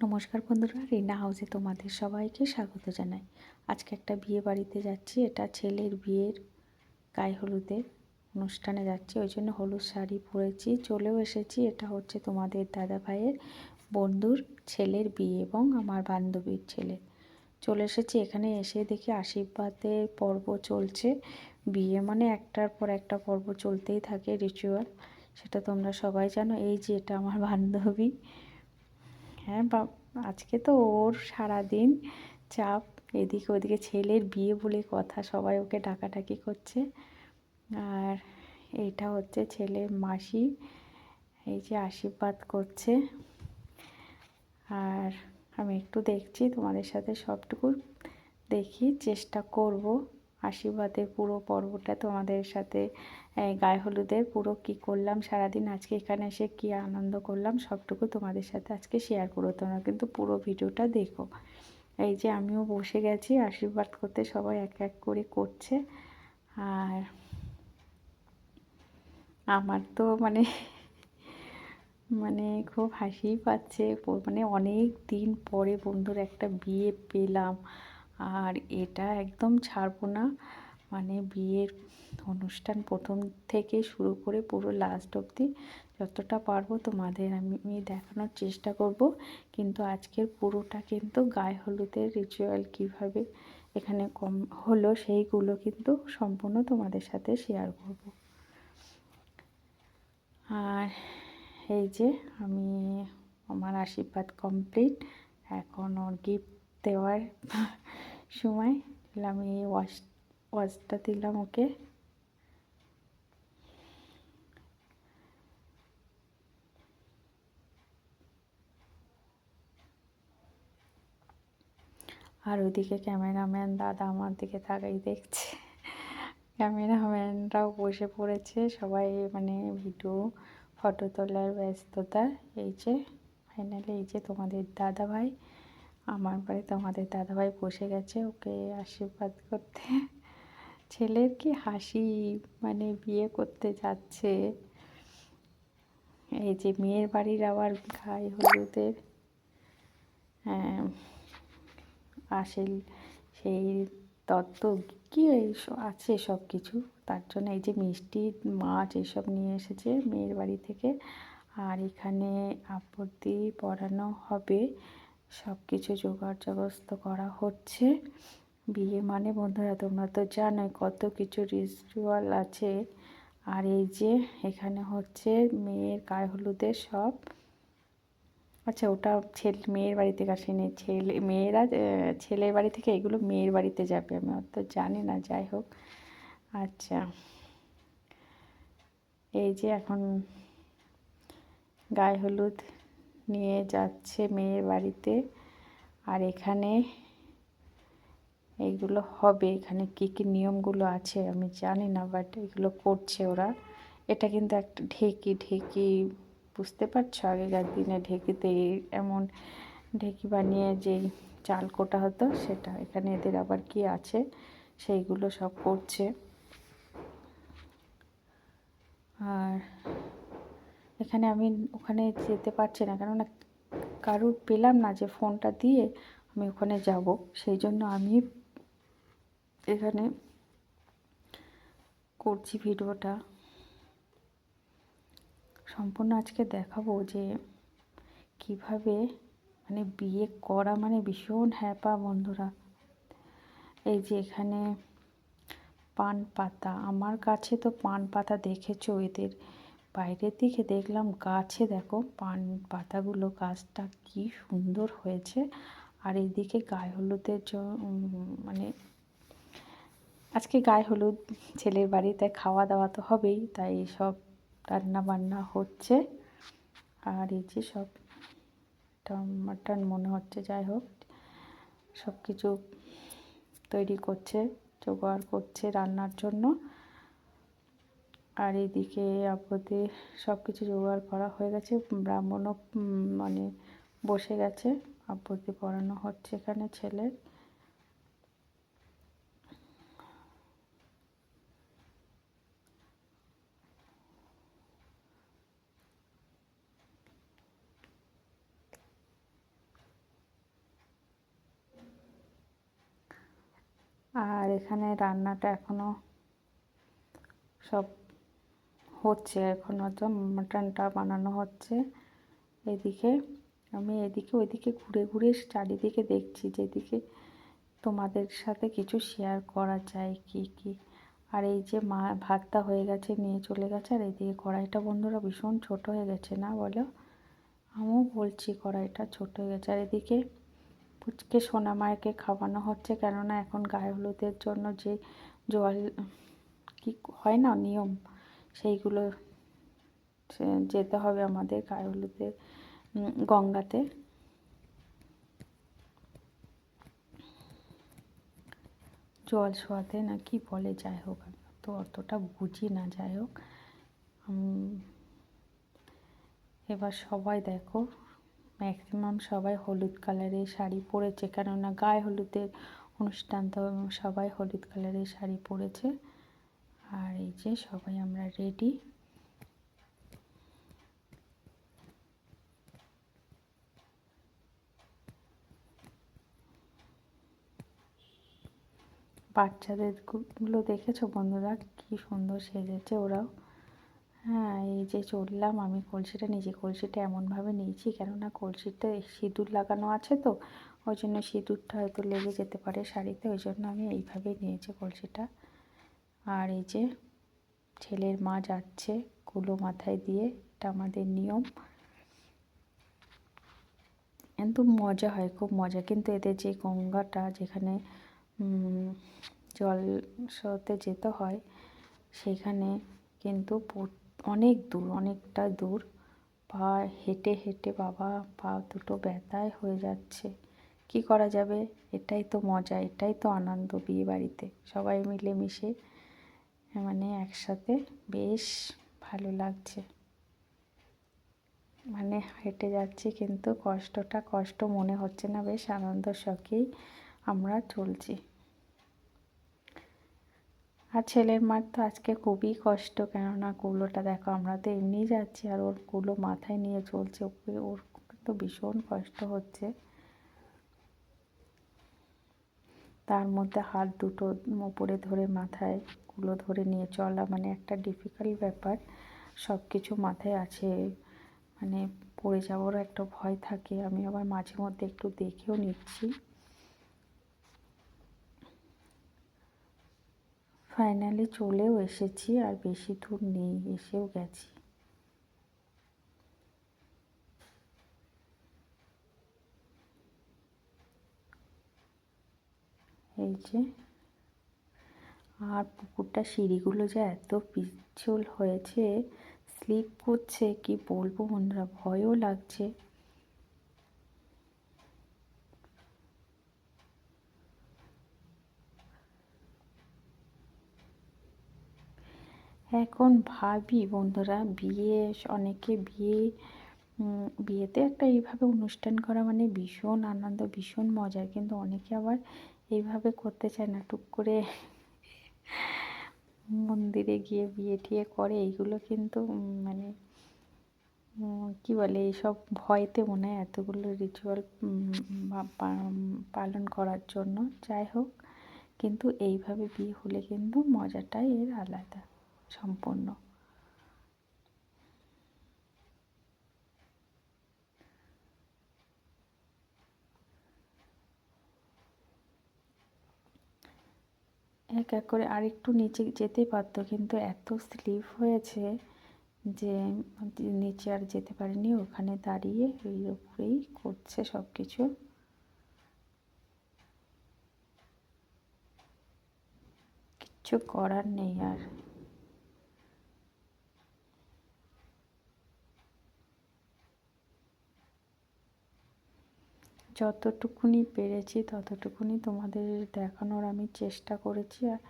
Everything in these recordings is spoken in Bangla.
নমস্কার বন্ধুরা, রিনা হাউসে তোমাদের সবাইকে স্বাগত জানাই। আজকে একটা বিয়ে বাড়িতে যাচ্ছি, এটা ছেলের বিয়ের গায়ে হলুদের অনুষ্ঠানে যাচ্ছি, ওই জন্য হলুদ শাড়ি পরেছি, চলেও এসেছি। এটা হচ্ছে তোমাদের দাদা ভাইয়ের বন্ধুর ছেলের বিয়ে এবং আমার বান্ধবীর ছেলে। চলে এসেছি, এখানে এসে দেখি আশীর্বাদের পর্ব চলছে। বিয়ে মানে একটার পর একটা পর্ব চলতেই থাকে রিচুয়াল সেটা তোমরা সবাই জানো। এই যে এটা আমার বান্ধবী হ্যাঁ বা আজকে তো ওর সারাদিন চাপ। এদিকে ওদিকে ছেলের বিয়ে বলে কথা, সবাই ওকে ডাকাডাকি করছে। আর এইটা হচ্ছে ছেলের মাসি, এই যে আশীর্বাদ করছে। আর আমি একটু দেখছি তোমাদের সাথে সবটুকু, দেখি চেষ্টা করব। আশীর্বাদের পুরো পর্বটা তোমাদের সাথে গায়ে হলুদের পুরো কি করলাম, সারাদিন আজকে এখানে এসে কি আনন্দ করলাম, সবটুকু তোমাদের সাথে আজকে শেয়ার করো তোমরা কিন্তু পুরো ভিডিওটা দেখো। এই যে আমিও বসে গেছি, আশীর্বাদ করতে সবাই এক এক করে করছে। আর আমার তো মানে মানে খুব হাসিই পাচ্ছে। মানে অনেক দিন পরে বন্ধুর একটা বিয়ে পেলাম। আর এটা একদম ছাড়বো না। মানে বিয়ের অনুষ্ঠান প্রথম থেকে শুরু করে পুরো লাস্ট অবধি যতটা পারব তোমাদের আমি দেখানোর চেষ্টা করব। কিন্তু আজকের পুরোটা কিন্তু গায়ে হলুদের রিচুয়াল কীভাবে এখানে কম হলো সেইগুলো কিন্তু সম্পূর্ণ তোমাদের সাথে শেয়ার করব। আর এই যে আমি আমার আশীর্বাদ কমপ্লিট এখন ওর গিফট দেওয়ার সময় আমি ওয়াশ ওয়াশটা দিলাম ওকে। আর ওইদিকে ক্যামেরাম্যান দাদা আমার দিকে তাকাই দেখছে। ক্যামেরাম্যানরাও বসে পড়েছে, সবাই মানে ভিডিও, ফটো তোলার ব্যস্ততা, এই যে ফাইনালি এই যে তোমাদের দাদা ভাই আমার বাড়িতে আমাদের দাদাভাই বসে গেছে ওকে আশীর্বাদ করতে। ছেলের কি হাসি মানে বিয়ে করতে যাচ্ছে। এই যে মেয়ের বাড়ির আবার গায়ে হলুদের আসেল সেই তত্ত্ব কি আছে সব কিছু তার জন্য এই যে মিষ্টি, মাছ এইসব নিয়ে এসেছে মেয়ের বাড়ি থেকে। আর এখানে আপত্তি পড়ানো হবে। সব কিছু জোগাড় জবস্ত করা হচ্ছে। বিয়ে মানে বন্ধুরা, তোমরা তো জানোই কত কিছু রিচুয়াল আছে। আর এই যে এখানে হচ্ছে মেয়ের গায়ে হলুদের সব। আচ্ছা ওটা ছেলে, মেয়ের বাড়ি থেকে আসেনি ছেলে, মেয়েরা ছেলের বাড়ি থেকে এগুলো মেয়ের বাড়িতে যাবে, আমি অত জানি না, যাই হোক। আচ্ছা এই যে এখন গায়ে হলুদ নিয়ে যাচ্ছে মেয়ের বাড়িতে। আর এখানে এইগুলো হবে, এখানে কি কি নিয়মগুলো আছে আমি জানি না বাট এগুলো করছে ওরা। এটা কিন্তু একটা ঢেকি ঢেকি বুঝতে পারছ? আগেকার দিনে ঢেকিতে এমন ঢেকি বানিয়ে যেই চাল কোটা হতো, সেটা এখানে এদের আবার কি আছে? সেইগুলো সব করছে। আর এখানে আমি ওখানে যেতে পারছি না। কেননা কারুর পেলাম না যে ফোনটা দিয়ে আমি ওখানে যাব। সেই জন্য আমি এখানে করছি ভিডিওটা। সম্পূর্ণ আজকে দেখাবো যে কীভাবে মানে বিয়ে করা মানে ভীষণ হ্যাপা বন্ধুরা। এই যে এখানে পান পাতা। আমার কাছে তো পান পাতা দেখেছ এদের। বাইরের দিকে দেখলাম গাছে দেখো পান পাতাগুলো, গাছটা কি সুন্দর হয়েছে। আর এইদিকে গায়ে হলুদের মানে আজকে গায়ে হলুদ, ছেলের বাড়ি তাই খাওয়া দাওয়া তো হবেই, তাই সব রান্না বান্না হচ্ছে। আর এই যে সব মাটন মনে হচ্ছে, যাই হোক সব কিছু তৈরি করছে, জোগাড় করছে রান্নার জন্য। আর এদিকে আপদে সব কিছু জোগাড় করা হয়ে গেছে। ব্রাহ্মণও মানে বসে গেছে। আপদে পড়ানো হচ্ছে এখানে ছেলের। আর এখানে রান্নাটা এখনও সব হচ্ছে, এখন হচ্ছে মাটনটা বানানো হচ্ছে। এদিকে আমি এদিকে ওইদিকে ঘুরে ঘুরে চারিদিকে দেখছি, যেদিকে তোমাদের সাথে কিছু শেয়ার করা যায়, কি কি। আর এই যে মা ভাতটা হয়ে গেছে, নিয়ে চলে গেছে, আর এদিকে কড়াইটা বন্ধুরা ভীষণ ছোট হয়ে গেছে, না বলো? আমিও বলছি কড়াইটা ছোট হয়ে গেছে। আর এদিকে পুচকে সোনা মায়েরকে খাওয়ানো হচ্ছে, কেননা এখন গায়ে হলুদের জন্য যে জল, কি হয় না নিয়ম? সেইগুলো যেতে হবে আমাদের গায়ে হলুদের গঙ্গাতে। জল শোয়াতে না কি বলে, যাই হোক তো অতটা বুঝি না, যাই হোক। এবার সবাই দেখো ম্যাক্সিমাম সবাই হলুদ কালারের শাড়ি পরেছে, কেননা গায়ে হলুদের অনুষ্ঠান তো সবাই হলুদ কালারের শাড়ি পরেছে। আর এই যে সবাই আমরা রেডি বাচ্চাদেরগুলো দেখেছ বন্ধুরা? কি সুন্দর সেজেছে ওরাও। হ্যাঁ এই যে চললাম আমি কলসিটা নিজে, কলসিটা এমনভাবে নিয়েছি কেননা কলসিতে সিঁদুর লাগানো আছে তো, ওই জন্য সিঁদুরটা হয়তো লেগে যেতে পারে শাড়িতে, ওই জন্য আমি এইভাবেই নিয়েছি কলসিটা। আর এই যে ছেলের মা যাচ্ছে কুলো মাথায় দিয়ে, এটা আমাদের নিয়ম। কিন্তু মজা হয়, খুব মজা। কিন্তু এদের যে গঙ্গাটা যেখানে জল সতে যেতে হয়, সেখানে কিন্তু অনেক দূর, অনেকটা দূর। পা হেঁটে হেঁটে বাবা, পা দুটো ব্যথায় হয়ে যাচ্ছে। কি করা যাবে? এটাই তো মজা, এটাই তো আনন্দ বিয়ে বাড়িতে সবাই মিলে মিশে মানে একসাথে বেশ ভালো লাগছে। মানে হেঁটে যাচ্ছি কিন্তু কষ্টটা কষ্ট মনে হচ্ছে না, বেশ আনন্দ শখেই আমরা চলছি। আর ছেলের মার তো আজকে খুবই কষ্ট, কেননা কুলোটা দেখো আমরা তো এমনি যাচ্ছি আর ওর কুলো মাথায় নিয়ে চলছে, ওকে, ওর তো ভীষণ কষ্ট হচ্ছে। তার মধ্যে হাত দুটো ওপরে ধরে মাথায় কুলো ধরে নিয়ে চলা মানে একটা ডিফিকাল্ট ব্যাপার। সব কিছু মাথায় আছে। মানে পড়ে যাওয়ারও একটা ভয় থাকে। আমি আবার মাঝে মধ্যে একটু দেখেও নিচ্ছি। ফাইনালি চলেও এসেছি আর বেশি দূর নেই, এসেও গেছি। এই যে, আর পুকুরটা, সিঁড়িগুলো যে এত পিচ্ছল হয়েছে, স্লিপ করছে, কি বলব বন্ধুরা, ভয়ও লাগছে। এখন ভাবি বন্ধুরা, বিয়ে, অনেকে বিয়ে বিয়েতে একটা এইভাবে অনুষ্ঠান করা মানে ভীষণ আনন্দ, ভীষণ মজার। কিন্তু অনেকে আবার এইভাবে করতে চায় না, টুক করে মন্দিরে গিয়ে বিয়ে টিয়ে করে, এইগুলো কিন্তু মানে কি বলে, এইসব ভয়তে মনে হয় এতগুলো রিচুয়াল পালন করার জন্য। যাই হোক, কিন্তু এইভাবে বিয়ে হলে কিন্তু মজাটাই এর আলাদা, সম্পূর্ণ। এক এক করে আর একটু নিচে যেতে পারতো, কিন্তু এত স্লিপ হয়েছে যে নিচে আর যেতে পারেনি। ওখানে দাঁড়িয়ে ওই উপরেই করছে সব কিছু কিচ্ছু করার নেই আর। যতটুকুনি পেরেছি, ততটুকুনি তোমাদের দেখানোর আমি চেষ্টা করেছি আর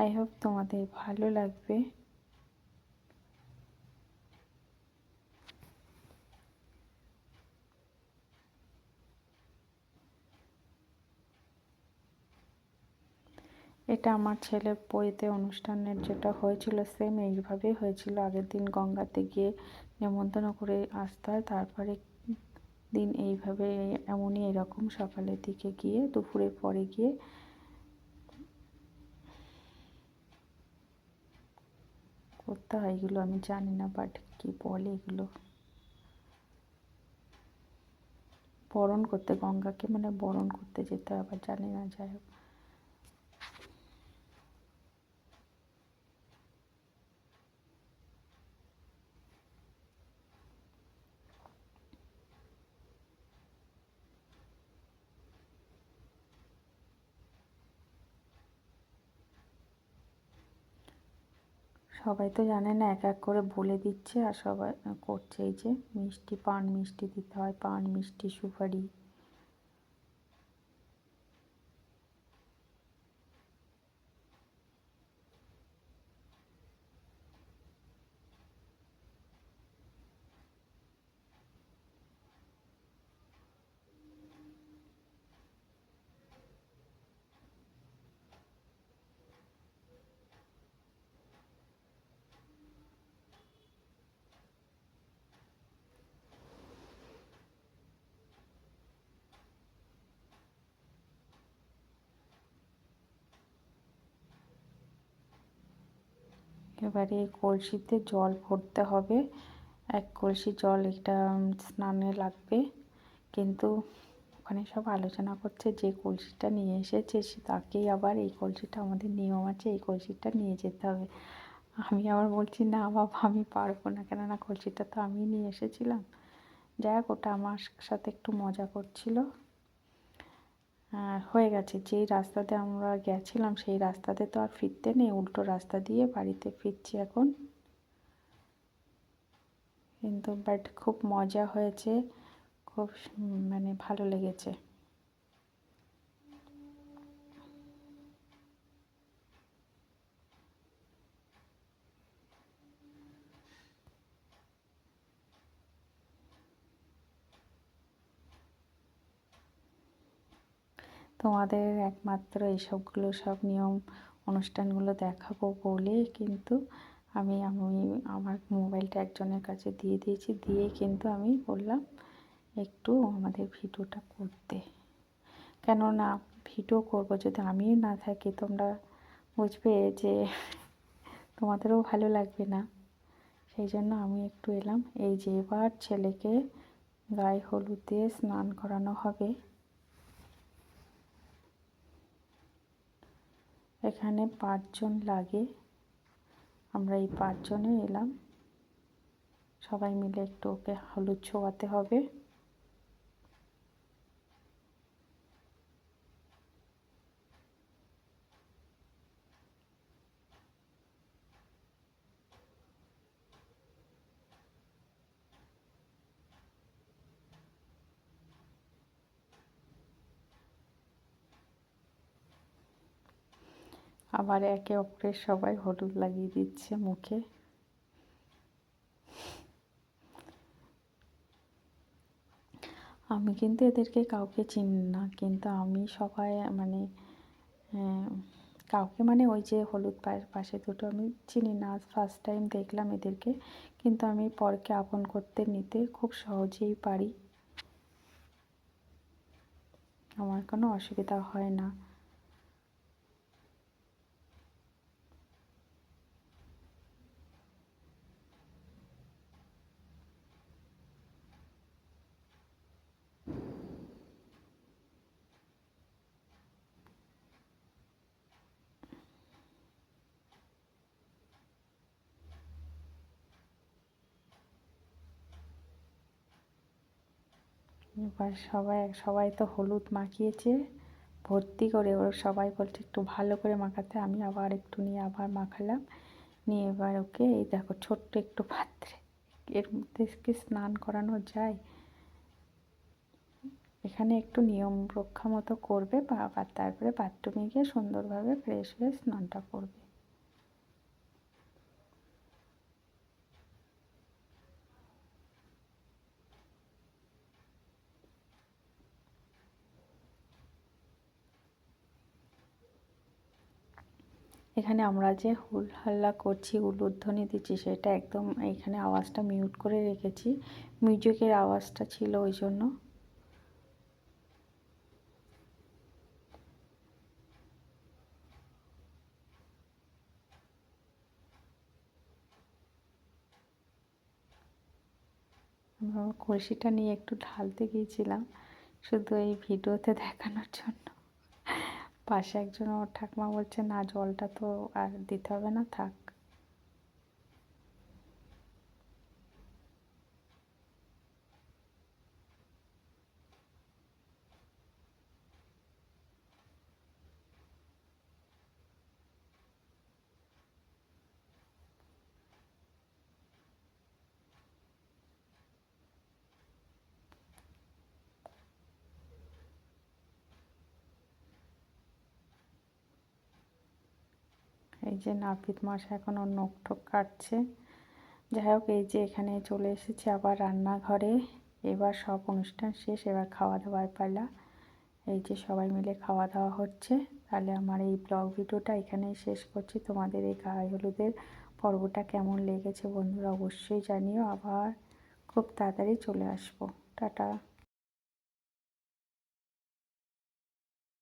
আই হোপ তোমাদের ভালো লাগবে। এটা আমার ছেলের বইতে অনুষ্ঠানের যেটা হয়েছিল সেম এইভাবেই হয়েছিল। আগের দিন গঙ্গাতে গিয়ে নেমন্তন্ন করে আসতে হয়, তারপরে দিন এইভাবে এমনই এরকম সকালের দিকে গিয়ে, দুপুরের পরে গিয়ে করতে হয়। এগুলো আমি জানি না বাট কি বলে এগুলো? বরণ করতে, গঙ্গাকে মানে বরণ করতে যেতে আবার জানি না, যাই হোক। সবাই তো জানে না, এক এক করে বলে দিচ্ছে আর সবাই করছে এই যে মিষ্টি, পান মিষ্টি দিতে হয়, পান মিষ্টি, সুপারি। এবারে এই কলসিতে জল ভরতে হবে। এক কলসি জল এটা স্নানে লাগবে। কিন্তু ওখানে সব আলোচনা করছে যে কলসিটা নিয়ে এসেছে, সে তাকেই আবার এই কলসিটা আমাদের নিয়ম আছে, এই কলসিটা নিয়ে যেতে হবে। আমি আবার বলছি, না বাবা, আমি পারব না। কেননা কলসিটা তো আমি নিয়ে এসেছিলাম। যাই হোক, ওটা আমার সাথে একটু মজা করছিল। হয়ে গেছে, যেই রাস্তাতে আমরা গেছিলাম সেই রাস্তাতে তো আর ফিরতে নেই, উল্টো রাস্তা দিয়ে বাড়িতে ফিরছি এখন। কিন্তু বাট খুব মজা হয়েছে, খুব মানে ভালো লেগেছে। তোমাদের একমাত্র এইসবগুলো সব নিয়ম অনুষ্ঠানগুলো দেখাবো বলে কিন্তু আমি আমি আমার মোবাইলটা একজনের কাছে দিয়ে দিয়েছি। দিয়ে কিন্তু আমি বললাম, একটু আমাদের ভিডিওটা করতে। কেননা ভিডিও করব যদি আমিও না থাকি, তোমরা বুঝবে যে তোমাদেরও ভালো লাগবে না। সেই জন্য আমি একটু এলাম। এই যে এবার ছেলেকে গায়ে হলুদ দিয়ে স্নান করানো হবে। এখানে পাঁচজন লাগে। আমরা এই পাঁচজনে এলাম। সবাই মিলে একটু ওকে হলুদ ছোয়াতে হবে। আবার একে অপরের সবাই হলুদ লাগিয়ে দিচ্ছে মুখে। আমি কিন্তু এদেরকে কাউকে চিনি না, কিন্তু আমি সবাই মানে কাউকে মানে ওই যে হলুদ পায়ের পাশে দুটো আমি চিনি না ফার্স্ট টাইম দেখলাম এদেরকে। কিন্তু আমি পরকে আপন করতে নিতে খুব সহজেই পারি। আমার কোনো অসুবিধা হয় না। এবার সবাই সবাই তো হলুদ মাখিয়েছে। ভর্তি করে ওর সবাই বলছে, একটু ভালো করে মাখাতে। আমি আবার একটু নিয়ে আবার মাখালাম। নিয়ে এবার ওকে এই দেখো, ছোট্ট একটু পাত্রে এর মধ্যে কি স্নান করানো যায়? এখানে একটু নিয়ম রক্ষা মতো করবে বা তারপরে বাথরুমে গিয়ে সুন্দরভাবে ফ্রেশ হয়ে স্নানটা করবে। এখানে আমরা যে হুল হাল্লা করছি, উলুধ্বনি দিচ্ছি, সেটা একদম এখানে আওয়াজটা মিউট করে রেখেছি। মিউজিকের আওয়াজটা ছিল ওই জন্য। কলসিটা নিয়ে একটু ঢালতে গিয়েছিলাম, শুধু এই ভিডিওতে দেখানোর জন্য। পাশে একজন ওর ঠাকুমা বলছে না জলটা তো আর দিতে হবে না থাক। এই যে নাপিত মশা এখন ওর নখ ঠোক কাটছে। যাই হোক, এই যে এখানে চলে এসেছি আবার রান্নাঘরে। এবার সব অনুষ্ঠান শেষ, এবার খাওয়া দাওয়ার পালা। এই যে সবাই মিলে খাওয়া দাওয়া হচ্ছে। তাহলে আমার এই ব্লগ ভিডিওটা এখানেই শেষ করছি। তোমাদের এই গায়ে হলুদের পর্বটা কেমন লেগেছে বন্ধুরা অবশ্যই জানিও। আবার খুব তাড়াতাড়ি চলে আসব। টাটা।